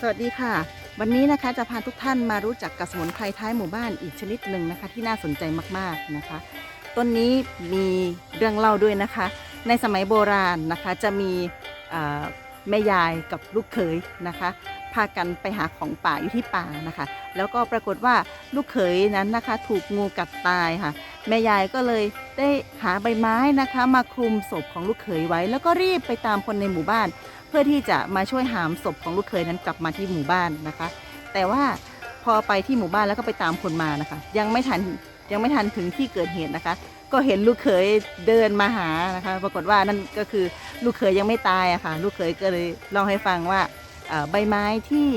สวัสดีค่ะ วันนี้นะคะจะพาทุกท่านมารู้จักกับสมุนไพรท้ายหมู่บ้านอีกชนิดหนึ่งนะคะ ที่น่าสนใจมากๆนะคะ ต้นนี้มีเรื่องเล่าด้วยนะคะ ในสมัยโบราณนะคะจะมีแม่ยายกับลูกเขยนะคะพากันไปหาของป่าอยู่ที่ป่านะคะ แล้วก็ปรากฏว่าลูกเขยนั้นนะคะ ถูกงูกัดตายค่ะ แม่ยายก็เลยได้หาใบไม้นะคะ มาคลุมศพของลูกเขยไว้ แล้วก็รีบไปตามคนในหมู่บ้าน เพื่อที่จะมาช่วยหามศพของลูกเขยนั้นกลับมาที่หมู่บ้านนะคะ แต่ว่าพอไปที่หมู่บ้านแล้วก็ไปตามคนมานะคะ ยังไม่ทันยังไม่ทันถึงที่เกิดเหตุนะคะ ก็เห็นลูกเขยเดินมาหานะคะ ปรากฏว่านั่นก็คือลูกเขยยังไม่ตายอะค่ะ ลูกเขยก็เลยเล่าให้ฟังว่าใบไม้ที่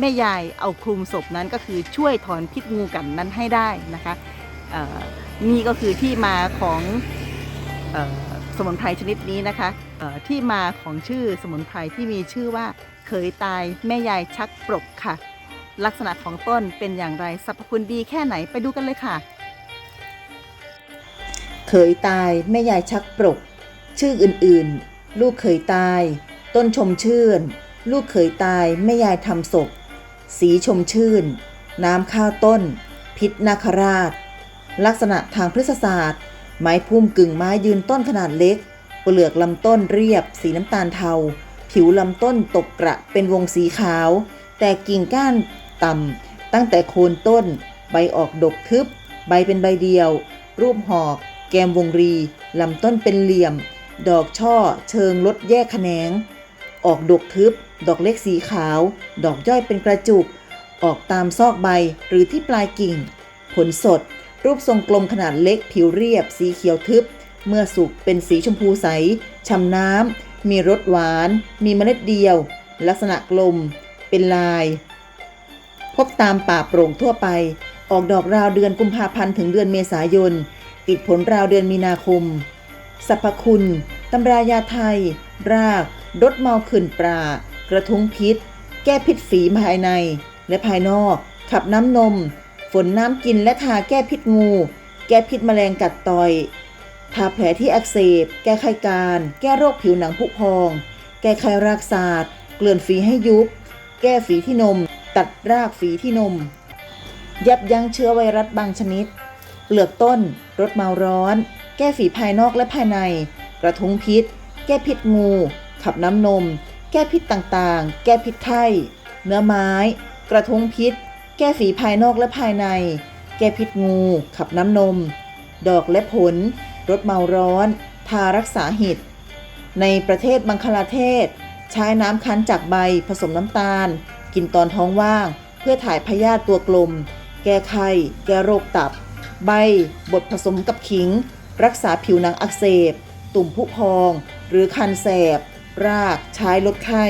แม่ยายเอาคลุมศพนั้นก็คือช่วยถอนพิษงูกันนั้นให้ได้นะคะนี่ก็คือที่มาของอ สมุนไพรชนิดนี้นะคะที่มาของชื่อสมุนไพรที่มีชื่อว่าเขยตายแม่ยายชักปรกค่ะ ลักษณะของต้นเป็นอย่างไรสรรพคุณดีแค่ไหนไปดูกันเลยค่ะ เขยตายแม่ยายชักปรก ชื่ออื่นๆ ลูกเขยตาย ต้นชมชื่น ลูกเขยตายแม่ยายทำศพ สีชมชื่น น้ำข้าวต้น พิษนาคราช ลักษณะทางพฤกษศาสตร์ ไม้พุ่มกึ่งไม้ยืนต้นขนาดเล็ก เปลือกลำต้นเรียบ สีน้ำตาลเทา ผิวลำต้นตกกระเป็นวงสีขาว แต่กิ่งก้านต่ำตั้งแต่โคนต้น ใบออกดกทึบ ใบเป็นใบเดียว รูปหอก แกมวงรีลำต้นเป็นเหลี่ยม ดอกช่อ เชิงลดแยกแขนง ออกดกทึบ ดอกเล็กสีขาว ดอกย่อยเป็นกระจุก ออกตามซอกใบหรือที่ปลายกิ่ง ผลสด รูปทรงกลมขนาดเล็กผิวเรียบ สีเขียวทึบ เมื่อสุกเป็นสีชมพูใสช่ำน้ำ มีรสหวาน มีเมล็ดเดียว ลักษณะกลม เป็นลาย พบตามป่าโปร่งทั่วไป ออกดอกราวเดือนกุมภาพันธ์ถึงเดือนเมษายน ติดผลราวเดือนมีนาคม สรรพคุณ ตำรายาไทย รากรดเมาขื่นปลากระทุ้งพิษ แก้พิษฝีภายในและภายนอก ขับน้ำนม ฝนน้ำกินและทาแก้พิษงู แก้พิษแมลงกัดต่อย ทาแผลที่อักเสบ แก้ไขการ แก้โรคผิวหนังผุพอง แก้ไขรากศาสตร์เกลื่อนฝีให้ยุบ แก้ฝีที่นม ตัดรากฝีที่นม ยับยั้งเชื้อไวรัสบางชนิด เปลือกต้นลดเมาร้อน แก้ฝีภายนอกและภายใน กระทุ้งพิษ แก้พิษงู ขับน้ำนม แก้พิษต่างๆ แก้พิษไข้ เนื้อไม้ กระทุ้งพิษ แก้ฝีภายนอกและภายใน แก้พิษงู ขับน้ำนม ดอกและผลลดเมาร้อน ทารักษาหิดในประเทศบังคลาเทศ ใช้น้ำคั้นจากใบผสมน้ำตาล กินตอนท้องว่าง เพื่อถ่ายพยาธิตัวกลม แก้ไข้ แก้โรคตับ ใบบดผสมกับขิง รักษาผิวหนังอักเสบ ตุ่มผุพอง หรือคันแสบ รากใช้ลดไข้